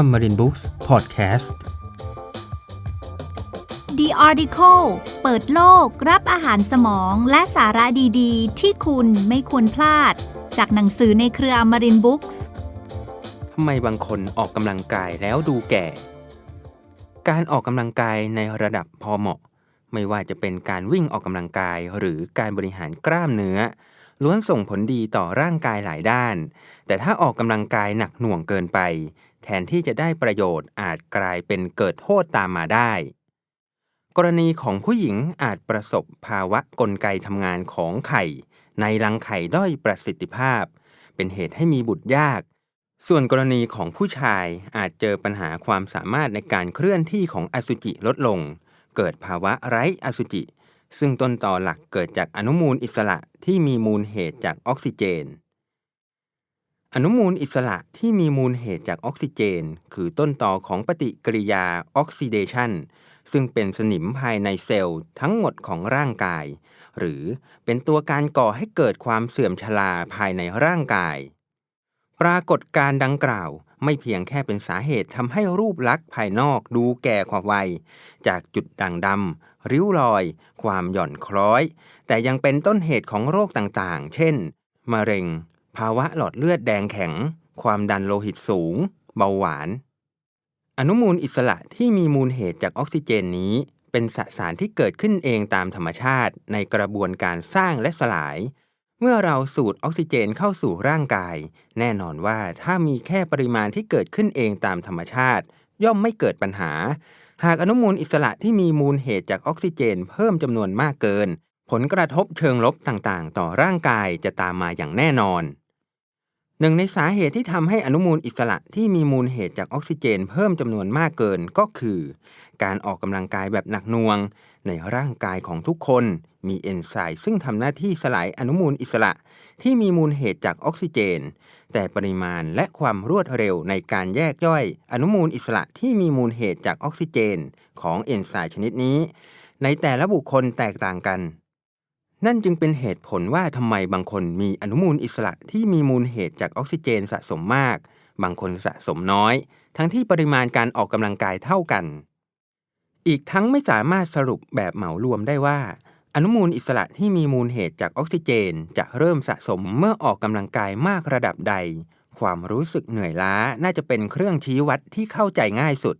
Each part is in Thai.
Amarin Books Podcast The Article เปิดโลกรับอาหารสมองและสาระดีๆ ที่คุณไม่ควรพลาด จากหนังสือในเครือ Amarin Books ทำไมบางคนออกกำลังกายแล้วดูแก่ การออกกำลังกายในระดับพอเหมาะ ไม่ว่าจะเป็นการวิ่งออกกำลังกายหรือการบริหารกล้ามเนื้อ ล้วนส่งผลดีต่อร่างกายหลายด้าน แต่ถ้าออกกำลังกายหนักหน่วงเกินไป แทนที่จะได้ประโยชน์อาจกลายเป็นเกิดโทษตามมาได้ กรณีของผู้หญิงอาจประสบภาวะกลไกทำงานของไข่ ในรังไข่ด้อยประสิทธิภาพ เป็นเหตุให้มีบุตรยาก ส่วนกรณีของผู้ชายอาจเจอปัญหาความสามารถในการเคลื่อนที่ของอสุจิลดลง เกิดภาวะไร้อสุจิ ซึ่งต้นต่อหลักเกิดจากอนุมูลอิสระที่มีมูลเหตุจากออกซิเจน อนุมูลอิสระที่มีมูลเหตุจากออกซิเจน คือต้นต่อของปฏิกิริยาออกซิเดชันซึ่งเป็นสนิมภายในเซลล์ทั้งหมดของร่างกาย หรือเป็นตัวการก่อให้เกิดความเสื่อมชราภายในร่างกาย ปรากฏการณ์ดังกล่าว ไม่เพียงแค่เป็นสาเหตุทำให้รูปลักษณ์ภายนอกดูแก่กว่าวัย จากจุดด่างดำริ้วรอย ความหย่อนคล้อย แต่ยังเป็นต้นเหตุของโรคต่างๆ เช่น มะเร็ง ภาวะหลอดเลือดแดงแข็ง ความดันโลหิตสูง เบาหวาน อนุมูลอิสระที่มีมูลเหตุจากออกซิเจนนี้เป็นสสารที่เกิดขึ้นเองตามธรรมชาติในกระบวนการสร้างและสลาย เมื่อเราสูดออกซิเจนเข้าสู่ร่างกาย แน่นอนว่าถ้ามีแค่ปริมาณที่เกิดขึ้นเองตามธรรมชาติ ย่อมไม่เกิดปัญหา หากอนุมูลอิสระที่มีมูลเหตุจากออกซิเจน เพิ่มจำนวนมากเกิน ผลกระทบเชิงลบต่างๆ ต่อร่างกายจะตามมาอย่างแน่นอน หนึ่งในสาเหตุที่ทำให้อนุมูลอิสระที่มีมูลเหตุจากออกซิเจน เพิ่มจำนวนมากเกินก็คือ การออกกำลังกายแบบหนักหน่วง ในร่างกายของทุกคน มีเอนไซม์ซึ่งทำหน้าที่สลายอนุมูลอิสระที่มีมูลเหตุจากออกซิเจน แต่ปริมาณและความรวดเร็วในการแยกย่อย อนุมูลอิสระที่มีมูลเหตุจากออกซิเจน ของเอนไซม์ชนิดนี้ ในแต่ละบุคคลแตกต่างกัน นั่นจึงเป็นเหตุผลว่าทำไมบางคนมีอนุมูลอิสระที่มีมูลเหตุจากออกซิเจนสะสมมาก บางคนสะสมน้อย ทั้งที่ปริมาณการออกกำลังกายเท่ากัน อีกทั้งไม่สามารถสรุปแบบเหมารวมได้ว่า อนุมูลอิสระที่มีมูลเหตุจากออกซิเจนจะเริ่มสะสมเมื่อออกกำลังกายมากระดับใด ความรู้สึกเหนื่อยล้าน่าจะเป็นเครื่องชี้วัดที่เข้าใจง่ายสุด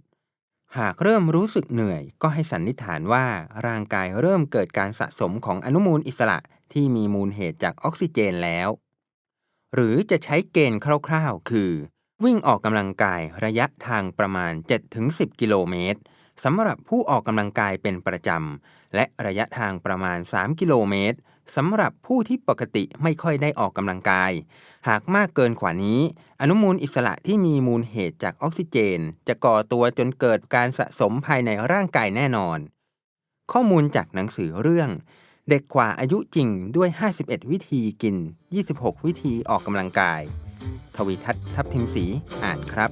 หากเริ่มรู้สึกเหนื่อย ก็ให้สันนิษฐานว่าร่างกายเริ่มเกิดการสะสมของอนุมูลอิสระที่มีมูลเหตุจากออกซิเจนแล้ว หรือจะใช้เกณฑ์คร่าวๆ คือ วิ่งออกกำลังกายระยะทางประมาณ 7-10 กิโลเมตรสำหรับผู้ออกกำลังกายเป็นประจำ และระยะทางประมาณ 3 กิโลเมตร สำหรับผู้ที่ปกติไม่ค่อยได้ออกกำลังกาย หากมากเกินกว่านี้ อนุมูลอิสระที่มีมูลเหตุจากออกซิเจน จะก่อตัวจนเกิดการสะสมภายในร่างกายแน่นอน ข้อมูลจากหนังสือเรื่อง เด็กกว่าอายุจริงด้วย 51 วิธีกิน 26 วิธีออกกำลังกาย ทวีทัศน์ทับทิมศรีอ่านครับ